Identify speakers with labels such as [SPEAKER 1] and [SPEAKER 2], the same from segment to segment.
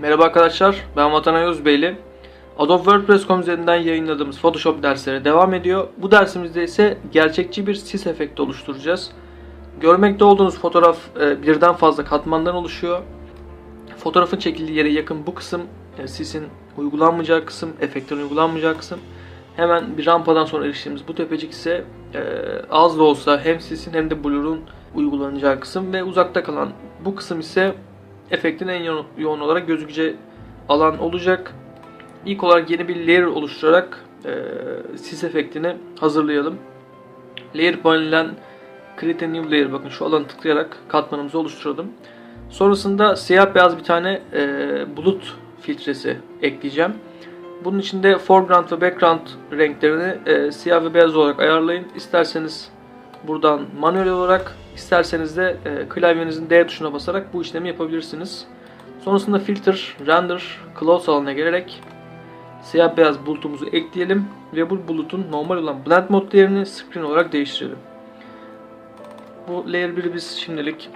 [SPEAKER 1] Merhaba arkadaşlar, ben Vatan Özbeyli. Adobe WordPress.com üzerinden yayınladığımız Photoshop dersleri devam ediyor. Bu dersimizde ise gerçekçi bir sis efekti oluşturacağız. Görmekte olduğunuz fotoğraf e, birden fazla katmandan oluşuyor. Fotoğrafın çekildiği yere yakın bu kısım e, sisin uygulanmayacağı kısım, efektlerin uygulanmayacağı kısım. Hemen bir rampadan sonra eriştiğimiz bu tepecik ise e, az da olsa hem sisin hem de blur'un uygulanacağı kısım ve uzakta kalan bu kısım ise efektin en yo- yoğun olarak gözükeceği alan olacak. İlk olarak yeni bir layer oluşturarak e, sis efektini hazırlayalım. Layer panelinden Create a New Layer bakın şu alanı tıklayarak katmanımızı oluşturalım. Sonrasında siyah beyaz bir tane e, bulut filtresi ekleyeceğim. Bunun için de foreground ve background renklerini e, siyah ve beyaz olarak ayarlayın. İsterseniz buradan manuel olarak, isterseniz de e, klavyenizin D tuşuna basarak bu işlemi yapabilirsiniz. Sonrasında filter, render, close alanına gelerek siyah beyaz bulutumuzu ekleyelim ve bu bulutun normal olan blend mode değerini screen olarak değiştirelim. Bu layer 1'i biz şimdilik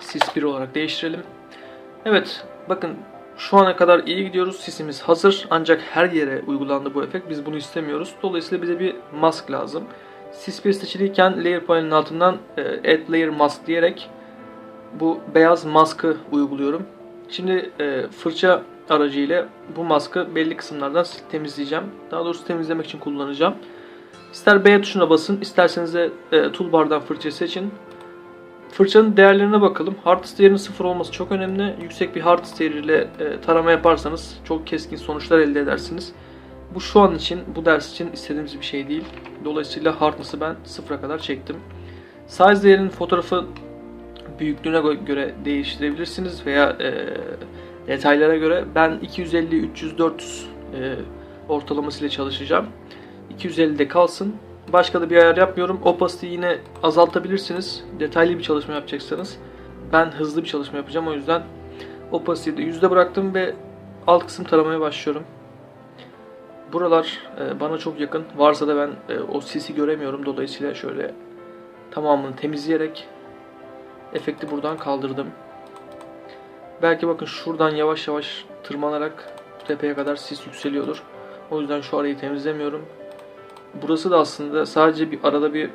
[SPEAKER 1] sis 1 olarak değiştirelim. Evet bakın şu ana kadar iyi gidiyoruz. Sisimiz hazır ancak her yere uygulandı bu efekt. Biz bunu istemiyoruz. Dolayısıyla bize bir mask lazım. Sis 1 seçiliyken layer panelinin altından e, add layer mask diyerek bu beyaz maskı uyguluyorum. Şimdi e, fırça aracıyla bu maskı belli kısımlardan temizleyeceğim. Daha doğrusu temizlemek için kullanacağım. İster B tuşuna basın, isterseniz de e, toolbar'dan fırça seçin. Fırçanın değerlerine bakalım. Hardest değerinin sıfır olması çok önemli. Yüksek bir hardest değeriyle e, tarama yaparsanız çok keskin sonuçlar elde edersiniz. Bu şu an için, bu ders için istediğimiz bir şey değil. Dolayısıyla hardness'ı ben sıfıra kadar çektim. Size değerinin fotoğrafı büyüklüğüne gö- göre değiştirebilirsiniz veya e, detaylara göre. Ben 250, 300, 400 e, ortalamasıyla çalışacağım. 250'de kalsın. Başka da bir ayar yapmıyorum. Opacity'yi yine azaltabilirsiniz. Detaylı bir çalışma yapacaksanız. Ben hızlı bir çalışma yapacağım. O yüzden opacity'yi de yüzde bıraktım ve alt kısım taramaya başlıyorum. Buralar e, bana çok yakın. Varsa da ben e, o sisi göremiyorum. Dolayısıyla şöyle tamamını temizleyerek efekti buradan kaldırdım. Belki bakın şuradan yavaş yavaş tırmanarak tepeye kadar sis yükseliyordur. O yüzden şu arayı temizlemiyorum. Burası da aslında sadece bir arada bir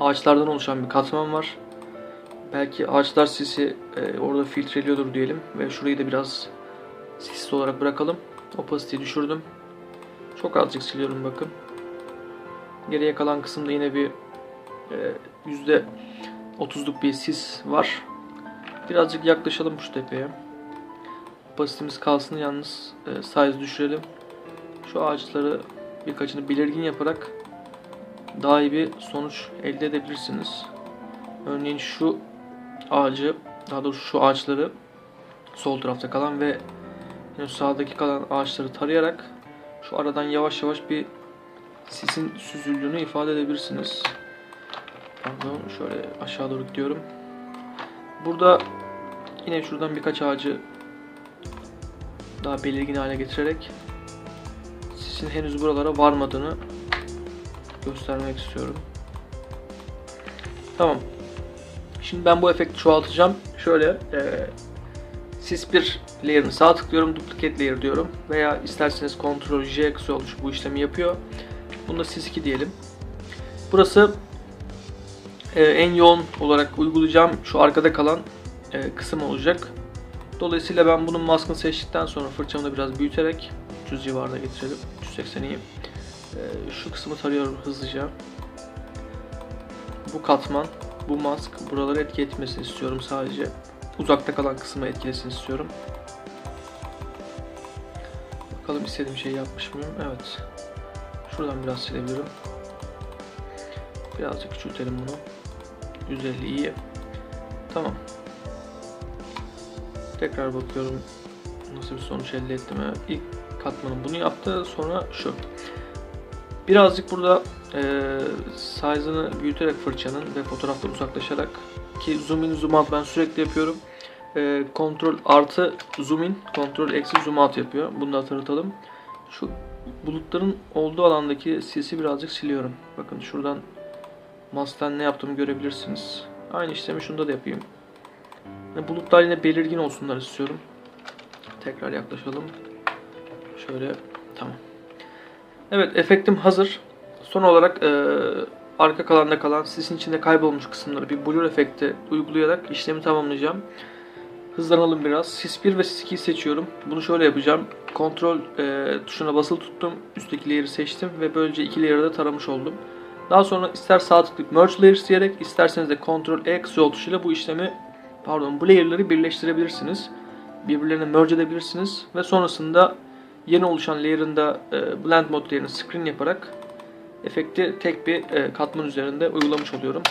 [SPEAKER 1] ağaçlardan oluşan bir katman var. Belki ağaçlar sisi e, orada filtreliyordur diyelim ve şurayı da biraz sisli olarak bırakalım. Opacity'yi düşürdüm. Çok azıcık siliyorum bakın. Geriye kalan kısımda yine bir e, yüzde 30'luk bir sis var. Birazcık yaklaşalım şu tepeye. Opacitimiz kalsın yalnız e, size düşürelim. Şu ağaçları birkaçını belirgin yaparak daha iyi bir sonuç elde edebilirsiniz. Örneğin şu ağacı, daha doğrusu şu ağaçları sol tarafta kalan ve sağdaki kalan ağaçları tarayarak şu aradan yavaş yavaş bir sisin süzüldüğünü ifade edebilirsiniz. Pardon, şöyle aşağı doğru gidiyorum. Burada yine şuradan birkaç ağacı daha belirgin hale getirerek sisin henüz buralara varmadığını göstermek istiyorum. Tamam. Şimdi ben bu efekti çoğaltacağım. Şöyle e, sis 1 layer'ını sağ tıklıyorum, duplicate layer diyorum. Veya isterseniz Ctrl J kısa oluş bu işlemi yapıyor. Bunda sis 2 diyelim. Burası e, en yoğun olarak uygulayacağım şu arkada kalan e, kısım olacak. Dolayısıyla ben bunun maskını seçtikten sonra fırçamı da biraz büyüterek 300 civarında getirelim. 380 iyi. E, şu kısmı tarıyorum hızlıca. Bu katman, bu mask buraları etki etmesini istiyorum sadece. Uzakta kalan kısmı etkilesin istiyorum. Bakalım istediğim şeyi yapmış mıyım? Evet. Şuradan biraz silebilirim. Birazcık küçültelim bunu. 150 iyi. Tamam. Tekrar bakıyorum nasıl bir sonuç elde ettim. Evet, İlk katmanım bunu yaptı. Sonra şu. Birazcık burada e, size'ını büyüterek fırçanın ve fotoğraftan uzaklaşarak ki zoom in zoom out ben sürekli yapıyorum. E, kontrol artı zoom in, kontrol eksi zoom out yapıyor. Bunu da hatırlatalım. Şu bulutların olduğu alandaki sisi birazcık siliyorum. Bakın şuradan masktan ne yaptığımı görebilirsiniz. Aynı işlemi şunda da yapayım. Bulutlar yine belirgin olsunlar istiyorum. Tekrar yaklaşalım. Şöyle tamam. Evet efektim hazır. Son olarak e, arka kalanda kalan sisin içinde kaybolmuş kısımları bir blur efekti uygulayarak işlemi tamamlayacağım. Hızlanalım biraz. Sis 1 ve Sis 2'yi seçiyorum. Bunu şöyle yapacağım. Kontrol e, tuşuna basılı tuttum. Üstteki layer'ı seçtim ve böylece iki layer'ı da taramış oldum. Daha sonra ister sağ tıklayıp Merge Layers diyerek isterseniz de Ctrl E yol tuşuyla bu işlemi pardon bu layer'ları birleştirebilirsiniz. Birbirlerine merge edebilirsiniz ve sonrasında yeni oluşan layer'ın da e, Blend Mode layer'ını screen yaparak efekti tek bir e, katman üzerinde uygulamış oluyorum.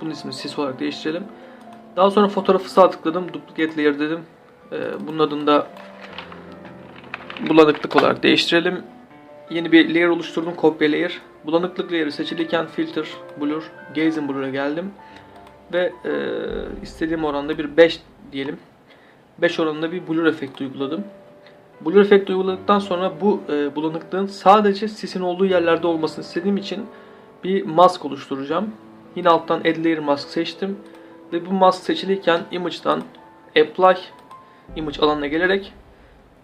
[SPEAKER 1] Bunun ismini sis olarak değiştirelim. Daha sonra fotoğrafı sağ tıkladım. Duplicate layer dedim. E, bunun adını da bulanıklık olarak değiştirelim. Yeni bir layer oluşturdum. Kopya layer. Bulanıklık layer'ı seçilirken filter, blur, and blur'a geldim. Ve e, istediğim oranda bir 5 diyelim. 5 oranında bir blur efekti uyguladım. Blur efekti uyguladıktan sonra bu e, bulanıklığın sadece sisin olduğu yerlerde olmasını istediğim için bir mask oluşturacağım. Yine alttan Add Layer Mask seçtim. Ve bu mask seçilirken Image'dan Apply Image alanına gelerek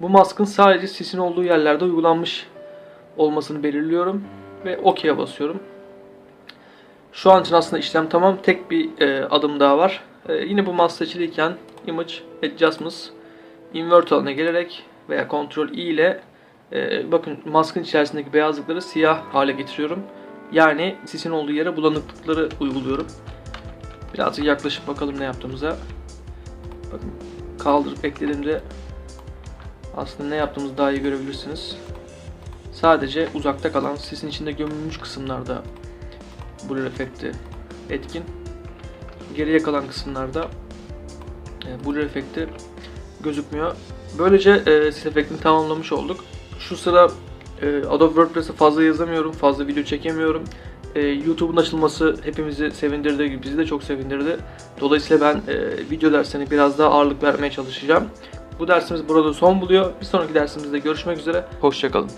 [SPEAKER 1] bu maskın sadece sisin olduğu yerlerde uygulanmış olmasını belirliyorum. Ve OK'ye basıyorum. Şu an için aslında işlem tamam. Tek bir e, adım daha var. E, yine bu mask seçilirken Image Adjustments Invert alanına gelerek veya Ctrl I ile e, bakın maskın içerisindeki beyazlıkları siyah hale getiriyorum. Yani sisin olduğu yere bulanıklıkları uyguluyorum. Birazcık yaklaşıp bakalım ne yaptığımıza. Bakın kaldırıp eklediğimde aslında ne yaptığımızı daha iyi görebilirsiniz. Sadece uzakta kalan sisin içinde gömülmüş kısımlarda blur efekti etkin. Geriye kalan kısımlarda e, blur efekti gözükmüyor. Böylece e, sis efektini tamamlamış olduk. Şu sıra e, Adobe WordPress'e fazla yazamıyorum, fazla video çekemiyorum. E, YouTube'un açılması hepimizi sevindirdi, bizi de çok sevindirdi. Dolayısıyla ben e, video derslerine biraz daha ağırlık vermeye çalışacağım. Bu dersimiz burada son buluyor. Bir sonraki dersimizde görüşmek üzere. Hoşçakalın.